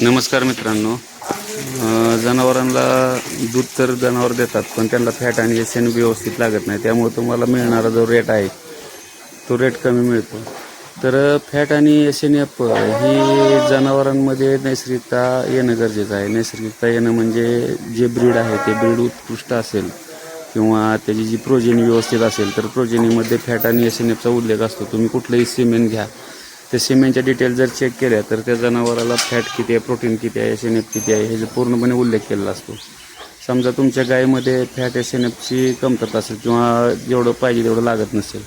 नमस्कार मित्रांनो. जनावरांना दूध तर जनावर देतात पण त्यांना फॅट आणि एसेन व्यवस्थित लागत नाही. त्यामुळे तुम्हाला मिळणारा जो रेट आहे तो रेट कमी मिळतो. तर फॅट आणि एसेन एफ ही जनावरांमध्ये नैसर्गिकता येणं गरजेचं आहे. नैसर्गिकता येणं म्हणजे जे ब्रीड आहे ते ब्रीड उत्कृष्ट असेल किंवा त्याची जी प्रोजेनी व्यवस्थित असेल तर प्रोजेनीमध्ये फॅट आणि एसेन एफचा उल्लेख असतो. तुम्ही कुठलंही सिमेंट घ्या त्या सिमेंटच्या डिटेल जर चेक केल्या तर त्या जनावराला फॅट किती आहे प्रोटीन किती आहे एस एन एफ किती आहे ह्याचा पूर्णपणे उल्लेख केलेला असतो. समजा तुमच्या गायीमध्ये फॅट एस एन एफची कमतरता असेल किंवा जेवढं पाहिजे तेवढं लागत नसेल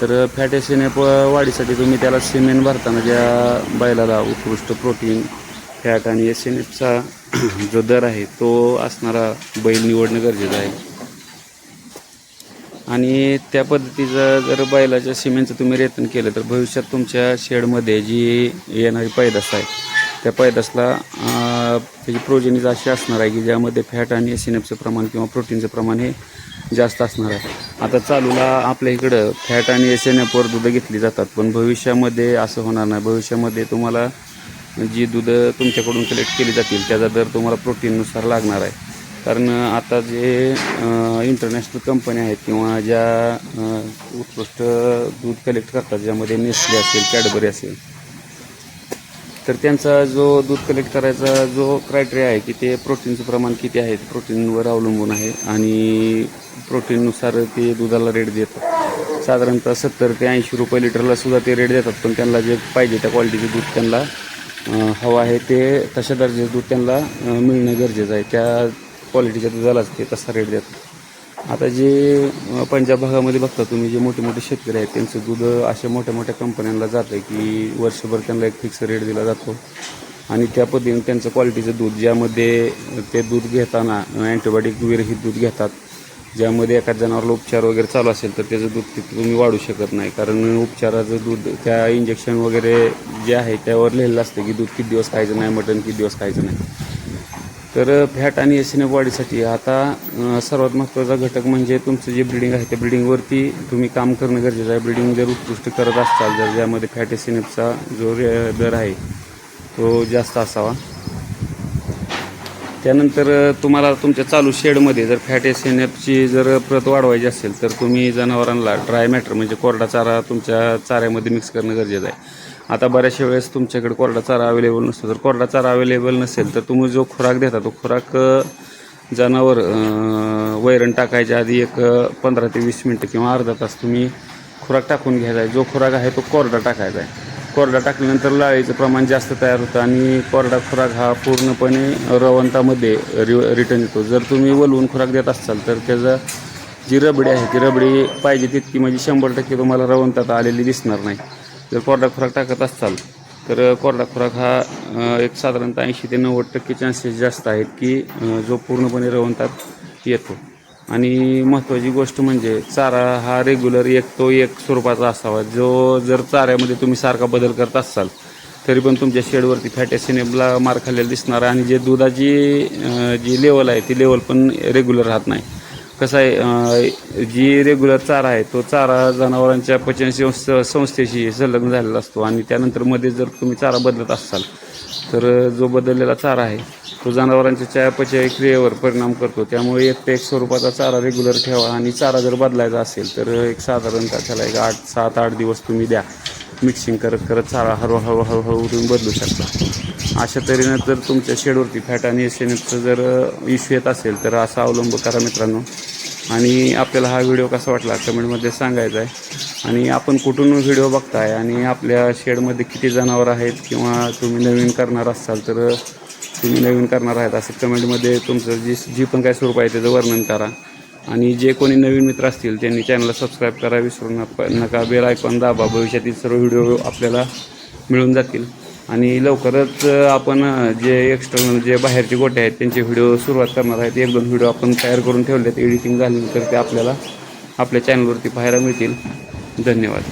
तर फॅट एस एन एफ वाढीसाठी तुम्ही त्याला सिमेंट भरताना ज्या बैलाला उत्कृष्ट प्रोटीन फॅट आणि एस एन एफचा जो दर आहे तो असणारा बैल निवडणं गरजेचं आहे. आणि त्या पद्धतीचं जर बैलाच्या सिमेंटचं तुम्ही रेतन केलं तर भविष्यात तुमच्या शेडमध्ये जी येणारी पैदास आहे त्या पैदासला त्याची प्रोजेनीज अशी असणार आहे की ज्यामध्ये फॅट आणि सिनेपचं प्रमाण किंवा प्रोटीनचं प्रमाण हे जास्त असणार आहे. आता चालूला आपल्या इकडं फॅट आणि एस एन एफवर दुधं घेतली जातात पण भविष्यामध्ये असं होणार नाही. भविष्यामध्ये तुम्हाला जी दूधं तुमच्याकडून कलेक्ट केली जातील त्याचा दर तुम्हाला प्रोटीननुसार लागणार आहे. कारण आता जे इंटरनॅशनल कंपन्या आहेत किंवा ज्या उत्कृष्ट दूध कलेक्ट करतात ज्यामध्ये नेसले असेल कॅडबरी असेल तर त्यांचा जो दूध कलेक्ट करायचा जो क्रायटेरिया आहे की ते प्रोटीनचं प्रमाण किती आहे प्रोटीनवर अवलंबून आहे आणि प्रोटीननुसार ते दुधाला रेट देतात. साधारणतः सत्तर ते ऐंशी रुपये लिटरला सुद्धा ते रेट देतात पण त्यांना जे पाहिजे त्या क्वालिटीचे दूध त्यांना हवं आहे ते तशा दर्जाचं दूध त्यांना मिळणं गरजेचं आहे. त्या क्वालिटीच्या दुधालाच ते तसा रेट देतात. आता जे पंजाब भागामध्ये बघता तुम्ही जे मोठे मोठे शेतकरी आहेत त्यांचं दूध अशा मोठ्या मोठ्या कंपन्यांना जातं की वर्षभर त्यांना एक फिक्स रेट दिला जातो. आणि त्या पद्धतीने त्यांचं क्वालिटीचं दूध ज्यामध्ये ते दूध घेताना अँटीबायोटिक विरहित दूध घेतात ज्यामध्ये एखाद जनावरला उपचार वगैरे चालू असेल तर त्याचं दूध तिथं तुम्ही वाढू शकत नाही. कारण उपचाराचं दूध त्या इंजेक्शन वगैरे जे आहे त्यावर लिहिलेलं असतं की दूध किती दिवस खायचं नाही मटण किती दिवस खायचं नाही. तर फॅट आणि एस एन एफ वाढीसाठी आता सर्वात महत्त्वाचा घटक म्हणजे तुमचं जे ब्रिडिंग आहे त्या ब्रिडिंगवरती तुम्ही काम करणं गरजेचं आहे. ब्रिडिंग जर उत्कृष्ट करत असाल जर ज्यामध्ये फॅट एस एन एफचा जो रे- दर आहे तो जास्त असावा. त्यानंतर तुम्हाला तुमच्या चालू शेडमध्ये जर फॅट एस एन एफची जर प्रत वाढवायची असेल तर तुम्ही जनावरांना ड्राय मॅटर म्हणजे कोरडा चारा तुमच्या चाऱ्यामध्ये मिक्स करणं गरजेचं आहे. आता बऱ्याचशा वेळेस तुमच्याकडे कोरडा चारा अवेलेबल नसतो. जर कोरडा चारा अवेलेबल नसेल तर तुम्ही जो खुराक देता तो खुराक जनावर वैरण टाकायच्या आधी एक पंधरा ते वीस मिनटं किंवा अर्धा तास तुम्ही खुराक टाकून घ्यायचा आहे. जो खुराक आहे तो कोरडा टाकायचा आहे. कोरडा टाकल्यानंतर लाळीचं प्रमाण जास्त तयार होतं आणि कोरडा खुराक हा पूर्णपणे रवंतामध्ये रि रिटर्न येतो. जर तुम्ही वलवून खुराक देत असाल तर त्याचा जी रबडी आहे ती रबडी पाहिजे तितकी. म्हणजे शंभर टक्के तुम्हाला रवंतात आलेली दिसणार नाही. जर कोरडा खुराक टाकत असाल तर कोरडा खुराक हा एक साधारणतः ऐंशी ते नव्वद टक्के चान्सेस जास्त आहेत की जो पूर्णपणे रवंतात येतो. आणि महत्त्वाची गोष्ट म्हणजे चारा हा रेग्युलर एक तो एक स्वरूपाचा असावा. जो जर चाऱ्यामध्ये तुम्ही सारखा बदल करत असाल तरी पण तुमच्या शेडवरती फॅट एसिनेबला मार खाल्लेला दिसणार आणि जे दुधाची जी लेवल आहे ती लेवल पण रेग्युलर राहत नाही. कसं आहे जी रेग्युलर चारा आहे तो चारा जनावरांच्या पचन संस्थेशी संलग्न झालेला असतो आणि त्यानंतरमध्ये जर तुम्ही चारा बदलत असाल तर जो बदललेला चारा आहे तो जनावरांच्या चयापचय क्रियेवर परिणाम करतो. त्यामुळे एक ते एक स्वरूपाचा चारा रेग्युलर ठेवा आणि चारा जर बदलायचा असेल तर एक साधारणतः त्याला एक आठ सात आठ दिवस तुम्ही द्या. मिक्सिंग करत करत चारा हळूहळू हळूहळू तुम्ही बदलू शकता. अशा तऱ्हेनं जर तुमच्या शेडवरती फॅट आणि एसेनचं जर इश्यू येत असेल तर असा अवलंब करा मित्रांनो. आणि आपल्याला हा व्हिडिओ कसा वाटला कमेंटमध्ये सांगायचा आहे. आणि आपण कुठून व्हिडिओ बघताय आणि आपल्या शेडमध्ये किती जनावर आहेत किंवा तुम्ही नवीन करणार असाल तर तुम्ही नवीन करणार आहेत असं कमेंटमध्ये तुमचं जी जी पण काय स्वरूप आहे त्याचं वर्णन करा. आणि जे कोणी नवीन मित्र असतील त्यांनी चॅनलला सबस्क्राईब करा विसरू नका. नका. बेल आयकॉन दाबा. भविष्यातील सर्व व्हिडिओ आपल्याला मिळून जातील. आणि लवकरच आपण जे एक्सटर्नल जे बाहेरचे गोटे आहेत त्यांचे व्हिडिओ सुरुवात करणार आहेत. एक दोन व्हिडिओ आपण तयार करून ठेवले आहेत एडिटिंग झाल्यानंतर ते आपल्याला आपल्या चॅनलवरती पाहायला मिळतील. धन्यवाद.